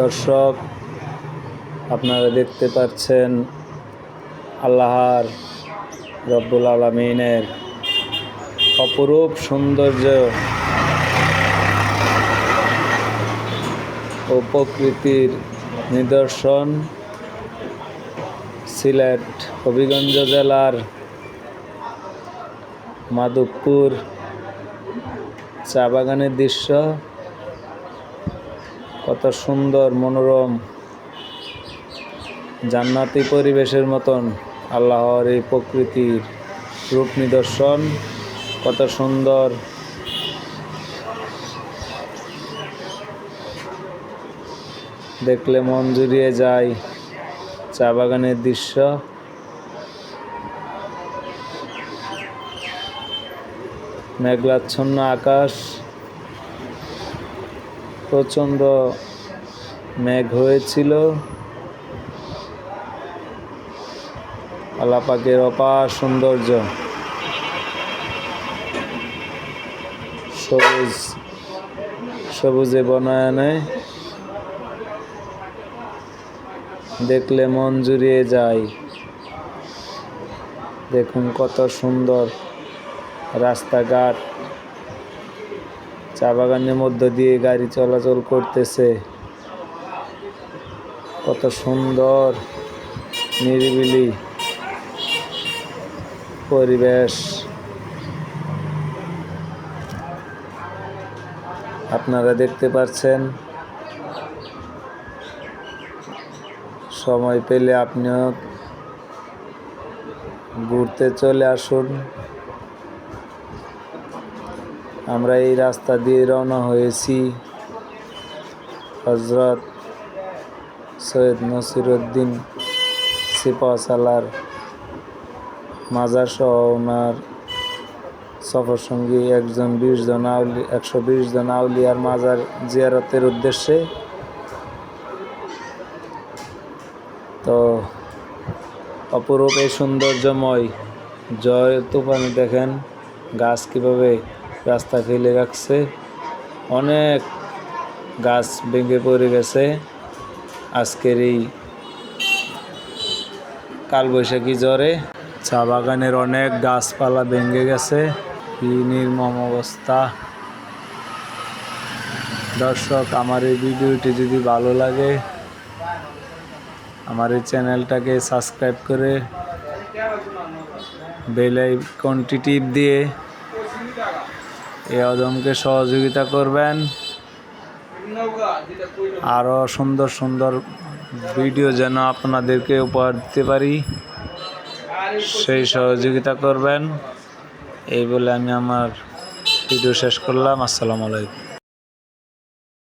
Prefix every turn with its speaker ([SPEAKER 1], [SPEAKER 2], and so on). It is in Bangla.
[SPEAKER 1] দর্শক, আপনারা দেখতে পাচ্ছেন আল্লাহর রব্বুল আলমিনের অপরূপ সৌন্দর্য ও প্রকৃতির নিদর্শন সিলেট হবিগঞ্জ জেলার মাধবপুর চা বাগানের দৃশ্য। কত সুন্দর, মনোরম, জান্নাতি পরিবেশের মতন আল্লাহর এই প্রকৃতির রূপ নিদর্শন, কত সুন্দর। দেখলে মন জুড়িয়ে যায় চা বাগানের দৃশ্য। মেঘলাচ্ছন্ন আকাশ প্রচণ্ড মেঘ হয়েছিল। আলাপাকের অপার সৌন্দর্য। সবুজ, সবুজে বনায়নে। দেখলে মন জুড়িয়ে যায়। দেখুন কত সুন্দর রাস্তাঘাট। চা বাগানের মধ্য দিয়ে গাড়ি চলাচল করতেছে। কত সুন্দর, নিরিবিলি পরিবেশ। আপনারা দেখতে পাচ্ছেন, সময় পেলে আপনিও ঘুরতে চলে আসুন। আমরা এই রাস্তা দিয়ে রওনা হয়েছি। হজরত সৈয়দ নসিরুদ্দিন সিপাহসালার মাজার সহ ওনার সফর সঙ্গী একজন বিশ জন আউলি, একশো বিশ জন আউলিয়ার মাজার জিয়ারতের উদ্দেশ্যে। তো অপরূপ এই সৌন্দর্যময় জয় তুফানে দেখেন, গাছ কীভাবে রাস্তা ফেলে রাখছে। অনেক গাছ ভেঙে পড়ে গেছে। আজকের এই কালবৈশাখী জ্বরে চা বাগানের অনেক গাছপালা ভেঙে গেছে। কি নির্মম অবস্থা। দর্শক, আমার এই ভিডিওটি যদি ভালো লাগে, আমার এই চ্যানেলটাকে সাবস্ক্রাইব করে বেল আইকনটি টিপ দিয়ে এই আদমকে সহযোগিতা করবেন। আরও সুন্দর সুন্দর ভিডিও যেন আপনাদেরকে উপহার দিতে পারি, সেই সহযোগিতা করবেন। এই বলে আমি আমার ভিডিও শেষ করলাম। আসসালামু আলাইকুম।